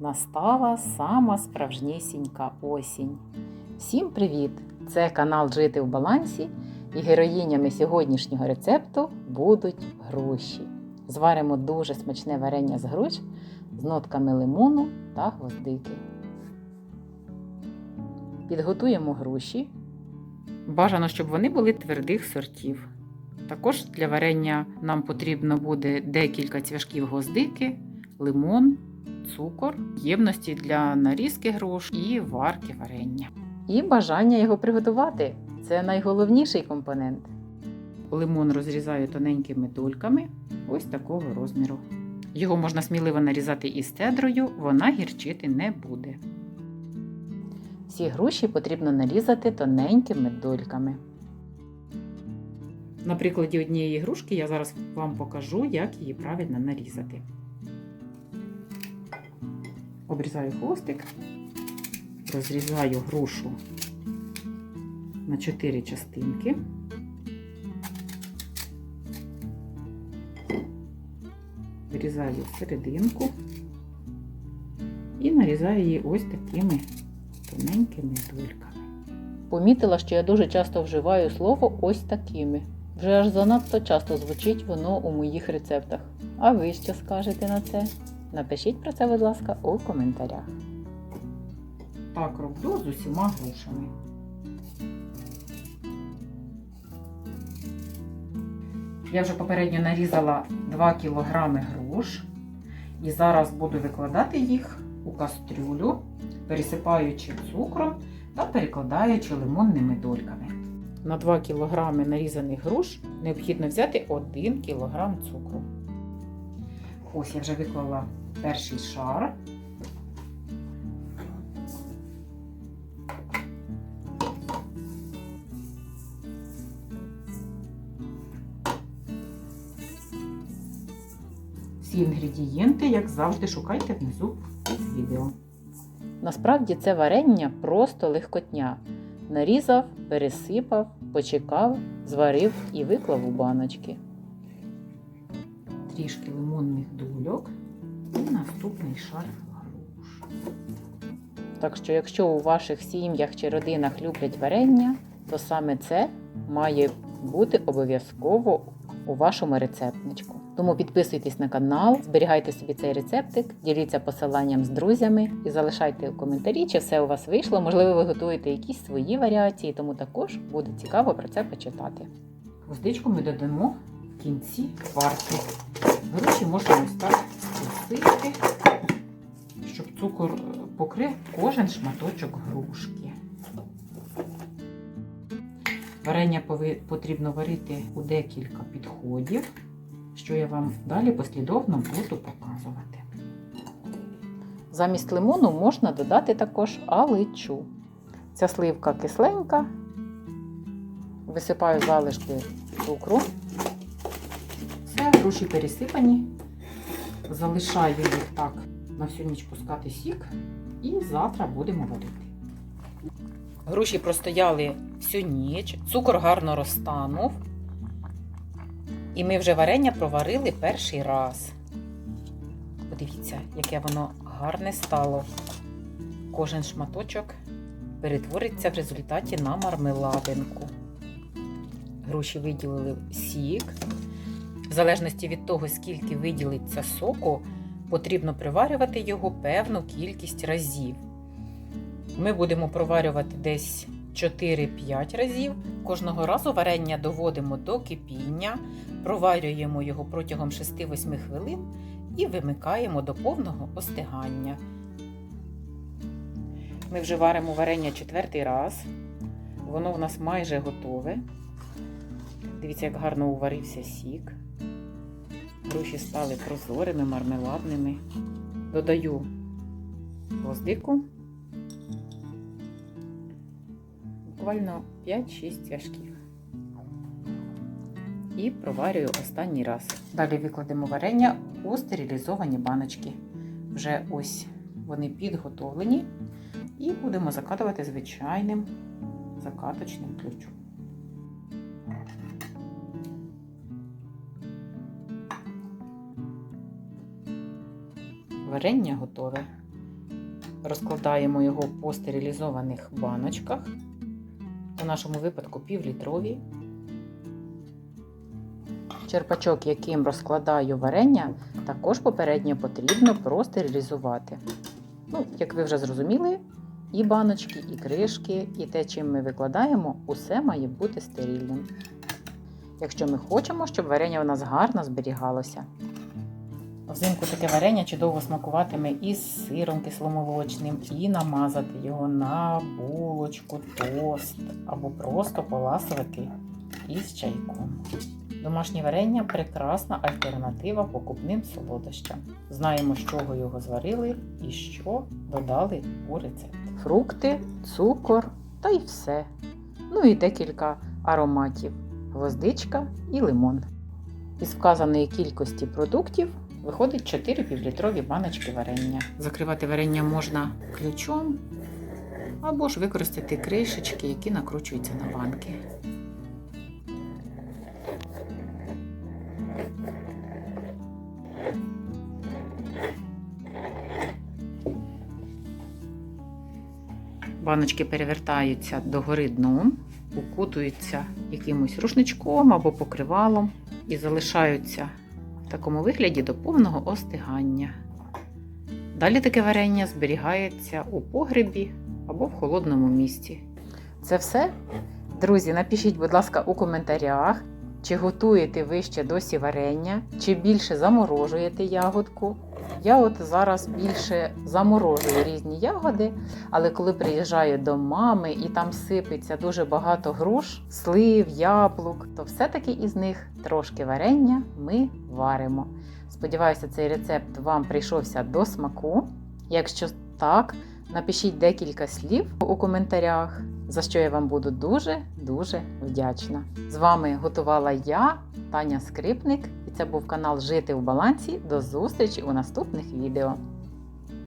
Настала сама справжнісінька осінь. Всім привіт! Це канал Жити в балансі і героїнями сьогоднішнього рецепту будуть груші. Зваримо дуже смачне варення з груш з нотками лимону та гвоздики. Підготуємо груші. Бажано, щоб вони були твердих сортів. Також для варення нам потрібно буде декілька цвяшків гвоздики, лимон, цукор, ємності для нарізки груш і варки варення. І бажання його приготувати це найголовніший компонент. Лимон розрізаю тоненькими дольками, ось такого розміру. Його можна сміливо нарізати із цедрою, вона гірчити не буде. Всі груші потрібно нарізати тоненькими дольками. На прикладі однієї грушки я зараз вам покажу, як її правильно нарізати. Обрізаю хвостик, розрізаю грушу на 4 частинки. Вирізаю серединку і нарізаю її ось такими тоненькими дольками. Помітила, що я дуже часто вживаю слово ось такими. Вже аж занадто часто звучить воно у моїх рецептах. А ви що скажете на це? Напишіть про це, будь ласка, у коментарях. Так роблю з усіма грушами. Я вже попередньо нарізала 2 кг груш і зараз буду викладати їх у кастрюлю, пересипаючи цукром та перекладаючи лимонними дольками. На 2 кг нарізаних груш необхідно взяти 1 кг цукру. Ось я вже виклала перший шар. Всі інгредієнти, як завжди, шукайте внизу під відео. Насправді це варення просто легкотня. Нарізав, пересипав, почекав, зварив і виклав у баночки. Трішки лимонних дульок і наступний шар груш. Так що, якщо у ваших сім'ях чи родинах люблять варення, то саме це має бути обов'язково у вашому рецептничку. Тому підписуйтесь на канал, зберігайте собі цей рецептик, діліться посиланням з друзями і залишайте коментарі, чи все у вас вийшло. Можливо, ви готуєте якісь свої варіації, тому також буде цікаво про це почитати. Гвоздичку ми додамо в кінці варки. Груші можна ось так щоб цукор покрив кожен шматочок грушки. Варення потрібно варити у декілька підходів, що я вам далі послідовно буду показувати. Замість лимону можна додати також аличу. Ця сливка кисленька, висипаю залишки цукру. Груші пересипані. Залишаю їх так на всю ніч пускати сік і завтра будемо варити. Груші простояли всю ніч, цукор гарно розтанув. І ми вже варення проварили перший раз. Подивіться, яке воно гарне стало. Кожен шматочок перетвориться в результаті на мармеладинку. Груші виділили сік. В залежності від того, скільки виділиться соку, потрібно приварювати його певну кількість разів. Ми будемо проварювати десь 4-5 разів. Кожного разу варення доводимо до кипіння, проварюємо його протягом 6-8 хвилин і вимикаємо до повного остигання. Ми вже варимо варення четвертий раз. Воно в нас майже готове. Дивіться, як гарно уварився сік. Груші стали прозорими, мармеладними. Додаю гвоздику. буквально 5-6 цвяшків. І проварюю останній раз. Далі викладемо варення у стерилізовані баночки. Вже ось вони підготовлені. І будемо закатувати звичайним закаточним ключом. Варення готове. Розкладаємо його по стерилізованих баночках. У нашому випадку півлітрові. Черпачок, яким розкладаю варення, також попередньо потрібно простерилізувати. Ну, як ви вже зрозуміли, і баночки, і кришки, і те, чим ми викладаємо, усе має бути стерильним. Якщо ми хочемо, щоб варення у нас гарно зберігалося. Взимку таке варення чудово смакуватиме із сиром кисломолочним, і намазати його на булочку, тост або просто поласувати із чайком. Домашнє варення прекрасна альтернатива покупним солодощам. Знаємо, з чого його зварили і що додали у рецепт. Фрукти, цукор та й все. Ну і декілька ароматів: гвоздичка і лимон. Із вказаної кількості продуктів виходить 4 півлітрові баночки варення. Закривати варення можна ключом або ж використати кришечки, які накручуються на банки. Баночки перевертаються догори дном, укутуються якимось рушничком або покривалом і залишаються в такому вигляді до повного остигання. Далі таке варення зберігається у погребі або в холодному місці. Це все. Друзі, напишіть, будь ласка, у коментарях, чи готуєте ви ще досі варення, чи більше заморожуєте ягодку. Я от зараз більше заморожую різні ягоди, але коли приїжджаю до мами і там сипеться дуже багато груш, слив, яблук, то все-таки із них трошки варення ми варимо. Сподіваюся, цей рецепт вам прийшовся до смаку. Якщо так, напишіть декілька слів у коментарях, за що я вам буду дуже-дуже вдячна. З вами готувала я, Таня Скрипник, і це був канал Жити в балансі. До зустрічі у наступних відео.